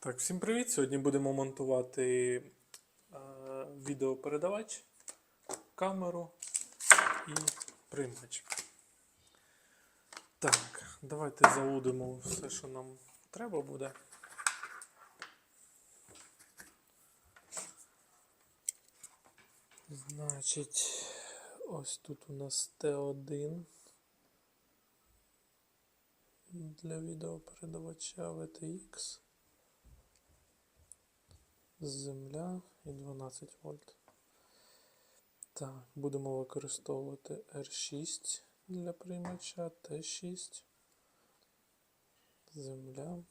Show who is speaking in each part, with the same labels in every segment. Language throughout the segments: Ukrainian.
Speaker 1: Так, всім привіт! Сьогодні будемо монтувати е, відеопередавач, камеру і приймач. Так, давайте залудимо все, що нам треба буде. Значить, ось тут у нас Т1 для відеопередавача VTX. Земля і 12 вольт. Так, будемо використовувати R6 для приймача, Т6, земля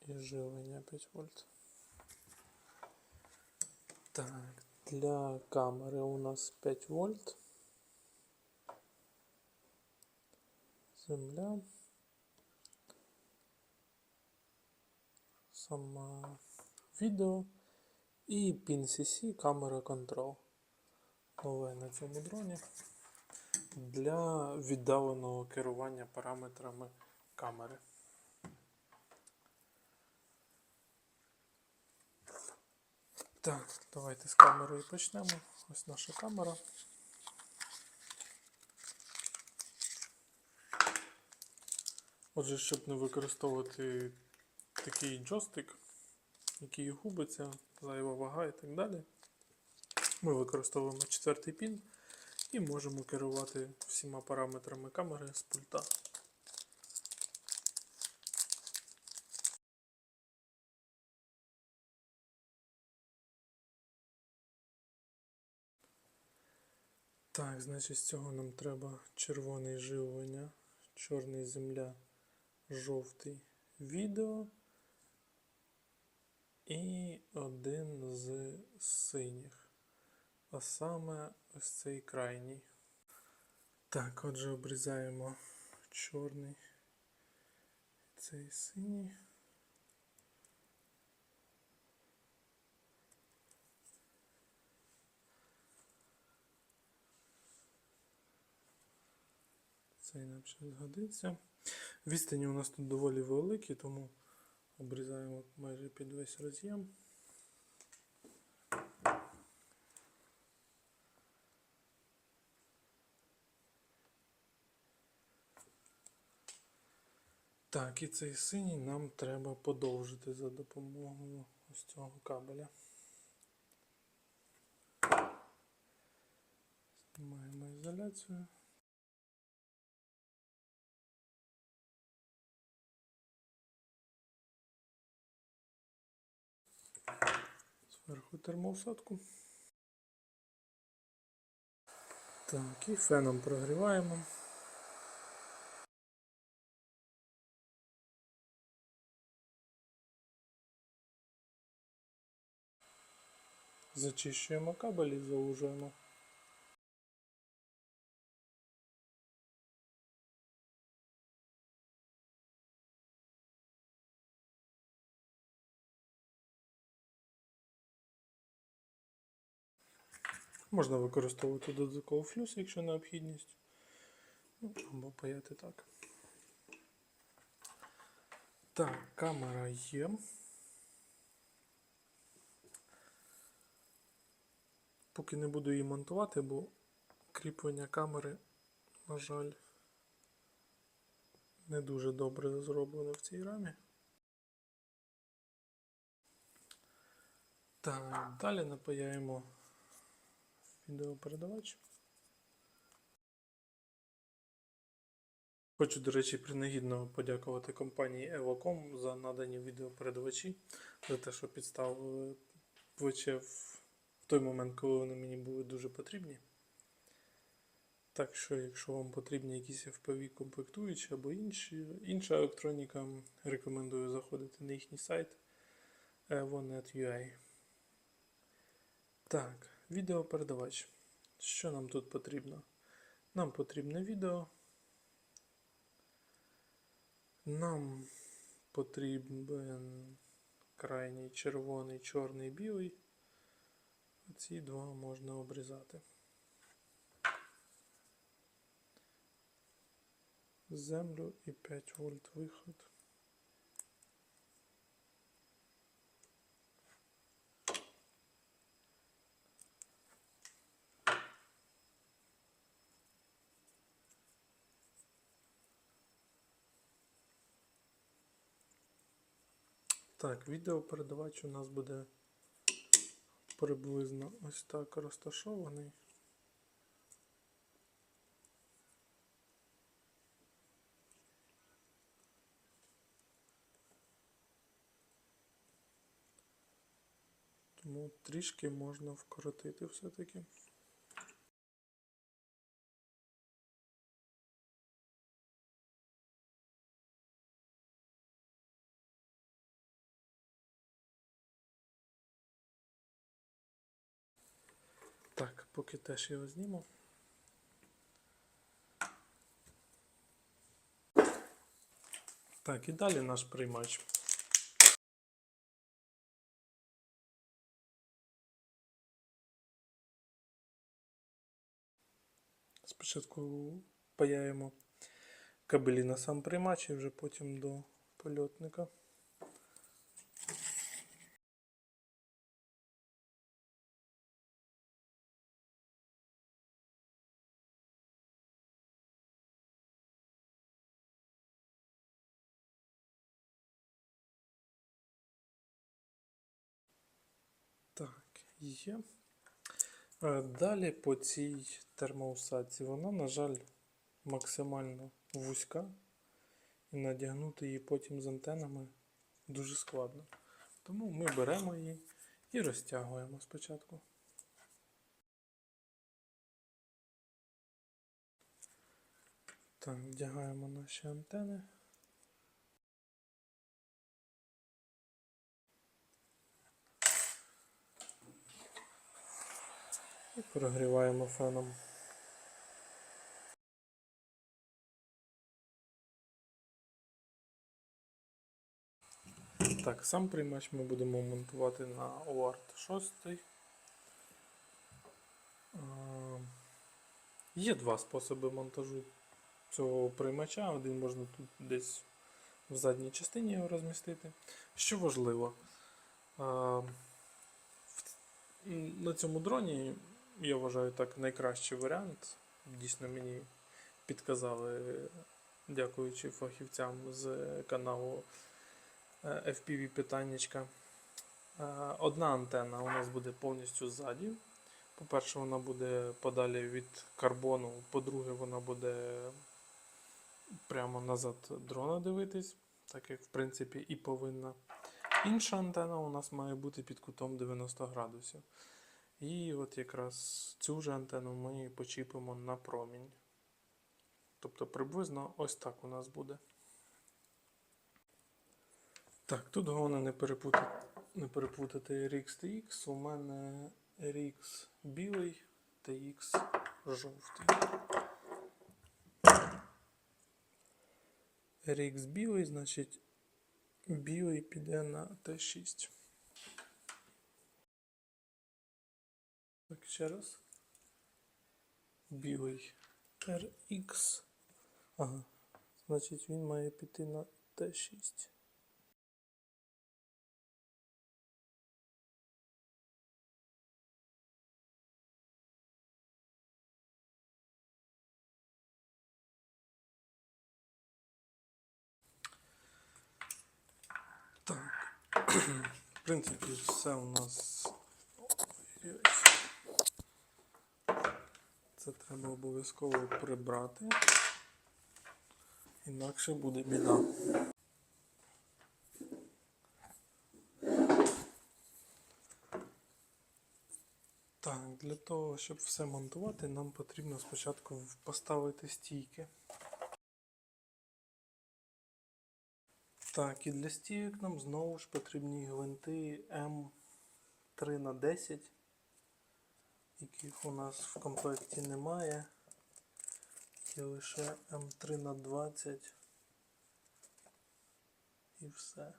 Speaker 1: і живлення 5 вольт. Так, для камери у нас 5 вольт. Земля. Сама відео і PIN-CC камера контрол. Нове на цьому дроні для віддаленого керування параметрами камери. Так, давайте з камерою почнемо. Ось наша камера. Отже, щоб не використовувати такий джойстик, який губиться, зайва вага і так далі. Ми використовуємо четвертий пін і можемо керувати всіма параметрами камери з пульта. Так, значить, з цього нам треба червоний живлення, чорний земля, жовтий відео. І один з синіх. А саме ось цей крайній. Так, отже, обрізаємо чорний цей синій. Цей нам ще згодиться. Відстані у нас тут доволі великі, тому Обрізаємо майже під весь роз'єм. Так, і цей синій нам треба подовжити за допомогою ось цього кабеля. Знімаємо ізоляцію. Зверху термоусадку. Так, і феном прогріваємо. Зачищуємо кабель і заужуємо. Можна використовувати додатковий флюс, якщо необхідність. Ну, або паяти так. Так, камера є. Поки не буду її монтувати, бо кріплення камери, на жаль, не дуже добре зроблено в цій рамі. Так, далі напаяємо відеопередавач. Хочу, до речі, принагідно подякувати компанії Evacom за надані відеопередавачі, за те, що підставили плече в той момент, коли вони мені були дуже потрібні. Так що, якщо вам потрібні якісь FPV комплектуючі або інші, інша електроніка, рекомендую заходити на їхній сайт evonet.ua. Так, відеопередавач. Що нам тут потрібно? Нам потрібне відео. Нам потрібен крайній червоний, чорний, білий. Ці два можна обрізати. Землю і 5 вольт виход. Так, відеопередавач у нас буде приблизно ось так розташований. Тому трішки можна вкоротити все-таки. Поки теж його зніму. Так, і далі наш приймач. Спочатку паяємо кабелі на сам приймач і вже потім до польотника. Є. Е, Далі по цій термоусадці вона, на жаль, максимально вузька. І надягнути її потім з антенами дуже складно. Тому ми беремо її і розтягуємо спочатку. Так, вдягаємо наші антени. І прогріваємо феном. Так, сам приймач ми будемо монтувати на OART 6. Е, Є два способи монтажу цього приймача. Один можна тут десь в задній частині його розмістити. Що важливо, на цьому дроні я вважаю так найкращий варіант. Дійсно мені підказали, дякуючи фахівцям з каналу е, FPV питаннячка. Е, Одна антенна у нас буде повністю ззаді. По-перше, вона буде подалі від карбону. По-друге, вона буде прямо назад дрона дивитись, так як в принципі і повинна. Інша антенна у нас має бути під кутом 90 градусів. І от якраз цю ж антенну ми почіпимо на промінь. Тобто приблизно ось так у нас буде. Так, тут головне не перепутати, не перепутати RX TX. У мене RX білий, TX жовтий. RX білий, значить білий піде на Т6. Так, ще раз. Білий RX. Ага. Значить він має піти на Т6. Так. В принципі, все у нас. Це треба обов'язково прибрати. Інакше буде біда. Так, для того, щоб все монтувати, нам потрібно спочатку поставити стійки. Так, і для стійок нам знову ж потрібні гвинти М3 на 10 яких у нас в комплекті немає. Є лише М3 на 20 і все.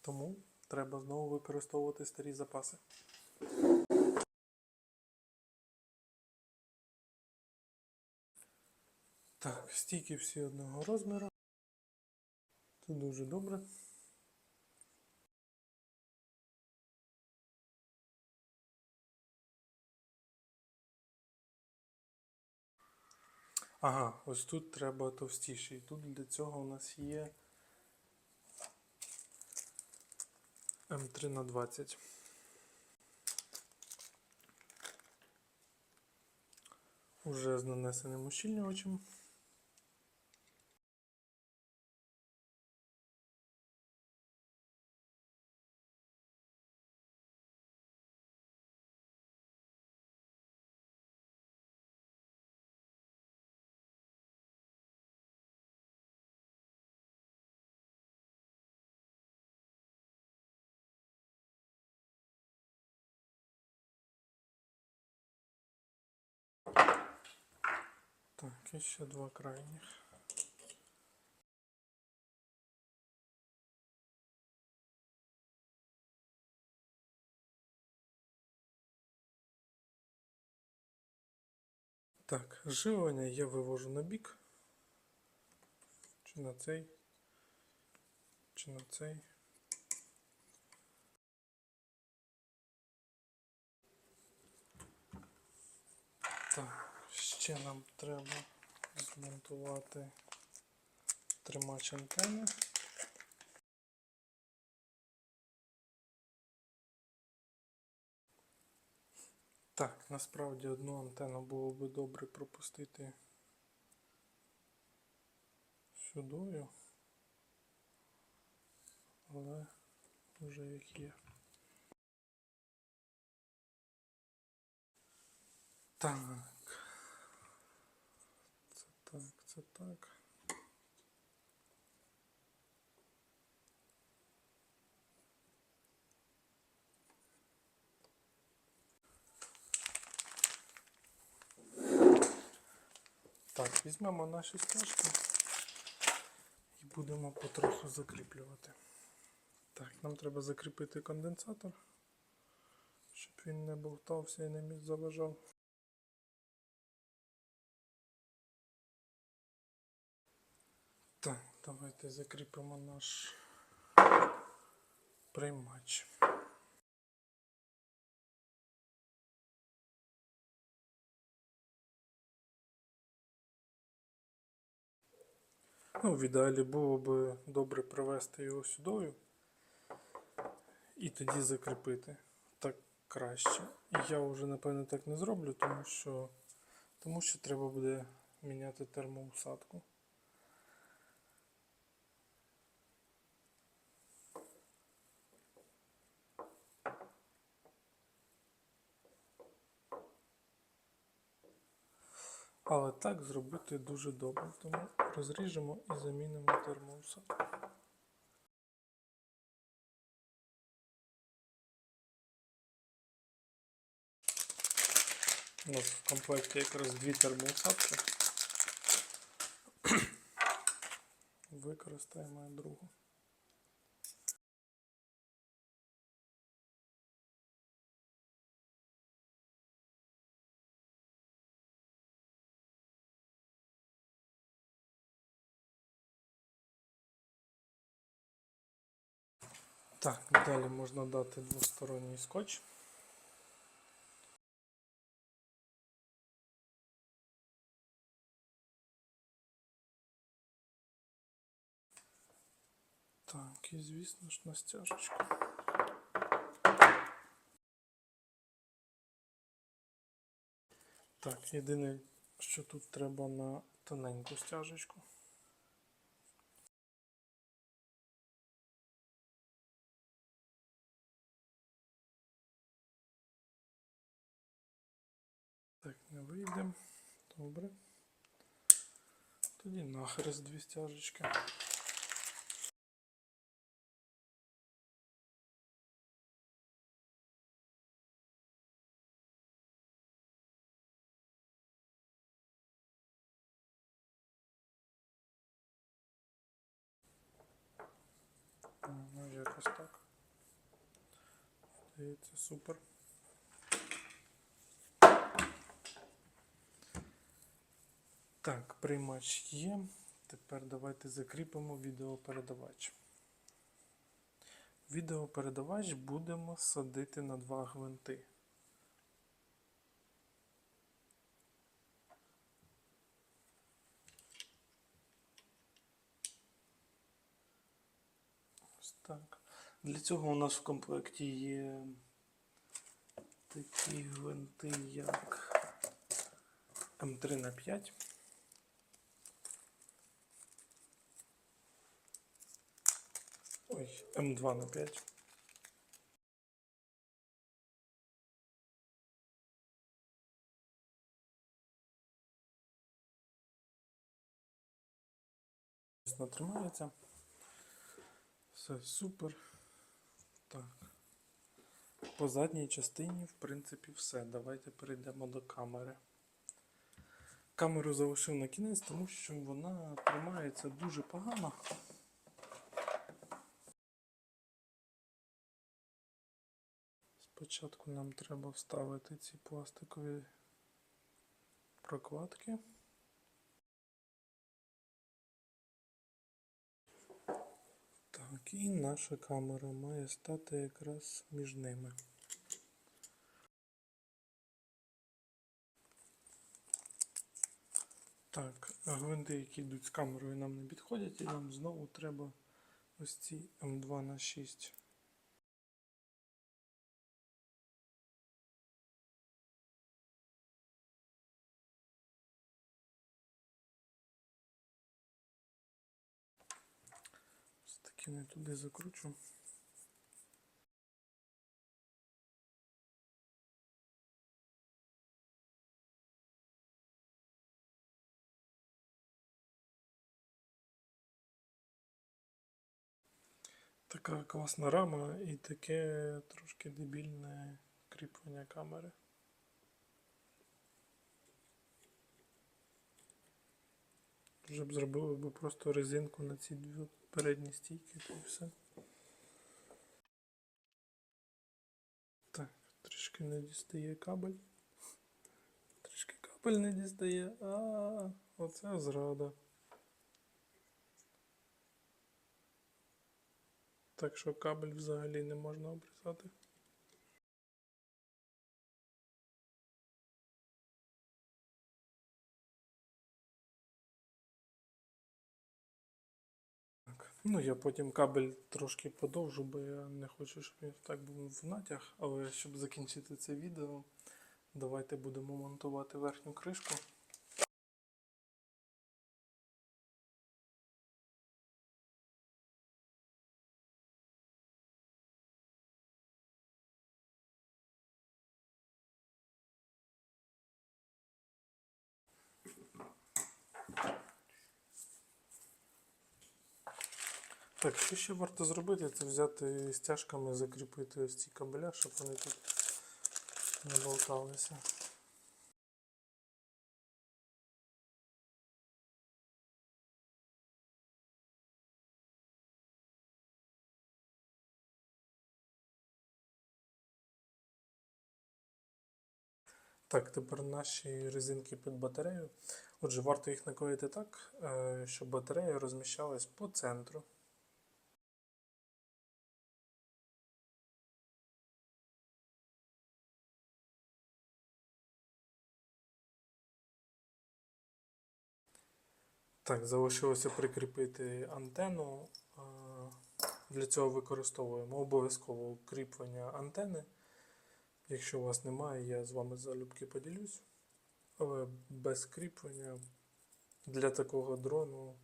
Speaker 1: Тому треба знову використовувати старі запаси. Так, стійки всі одного розміру. Це дуже добре. Ага, ось тут треба товстіший. Тут для цього у нас є М3 на 20. Уже з нанесеним ущільнювачем. Так, і ще два крайніх. Так, живлення я вивожу на бік. Чи на цей, чи на цей. Так, ще нам треба змонтувати тримач антени. Так, насправді одну антенну було би добре пропустити сюдою, але вже як є. Так. Це так, це так. Так, візьмемо наші стяжки і будемо потроху закріплювати. Так, нам треба закріпити конденсатор, щоб він не болтався і не заважав. Давайте закріпимо наш приймач. Ну, в ідеалі було б добре привести його сюди і тоді закріпити. Так краще. Я вже напевно так не зроблю, тому що, тому що треба буде міняти термоусадку. Але так зробити дуже добре, тому розріжемо і замінимо термоусадку. У нас в комплекті якраз дві термоусадки. Використаємо другу. Так, далі можна дати двосторонній скотч. Так, і звісно ж на стяжечку. Так, єдине, що тут треба на тоненьку стяжечку. Так, не вийде. Добре. Тоді нахрест дві стяжечки. Ну, якось так. Здається, супер. Так, приймач є. Тепер давайте закріпимо відеопередавач. Відеопередавач будемо садити на два гвинти. Ось так. Для цього у нас в комплекті є такі гвинти, як М3 на 5. Ой, М2 на 5. Міцно тримається. Все супер. Так. По задній частині, в принципі, все. Давайте перейдемо до камери. Камеру залишив на кінець, тому що вона тримається дуже погано. Спочатку нам треба вставити ці пластикові прокладки. Так, і наша камера має стати якраз між ними. Так, гвинти, які йдуть з камерою, нам не підходять, і нам знову треба ось ці М2 на 6. Не туди закручу. Така класна рама і таке трошки дебільне кріплення камери. Вже б зробили б просто резинку на ці дві передні стійки, то і все. Так, трішки не дістає кабель. Трішки кабель не дістає. А, оце зрада. Так що кабель взагалі не можна обрізати. Ну, я потім кабель трошки подовжу, бо я не хочу, щоб він так був в натяг. Але щоб закінчити це відео, давайте будемо монтувати верхню кришку. Так, що ще варто зробити, це взяти стяжками, закріпити ось ці кабеля, щоб вони тут не болталися. Так, тепер наші резинки під батарею. Отже, варто їх наклеїти так, е, щоб батарея розміщалась по центру. Так, залишилося прикріпити антенну. Для цього використовуємо обов'язково кріплення антени. Якщо у вас немає, я з вами залюбки поділюсь. Але без кріплення для такого дрону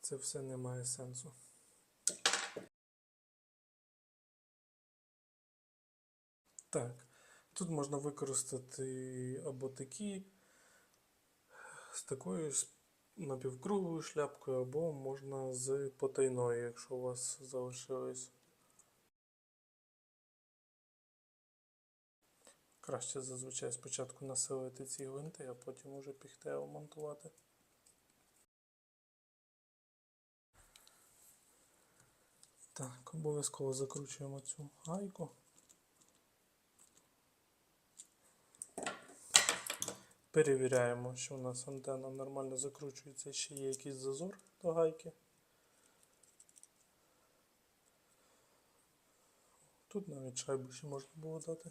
Speaker 1: це все не має сенсу. Так, тут можна використати або такі з такою ж напівкруглою шляпкою, або можна з потайною, якщо у вас залишилось. Краще зазвичай спочатку насилити ці гвинти, а потім уже піхтео монтувати. Так, обов'язково закручуємо цю гайку. Перевіряємо, що у нас антенна нормально закручується, ще є якийсь зазор до гайки. Тут навіть шайбу ще можна було дати.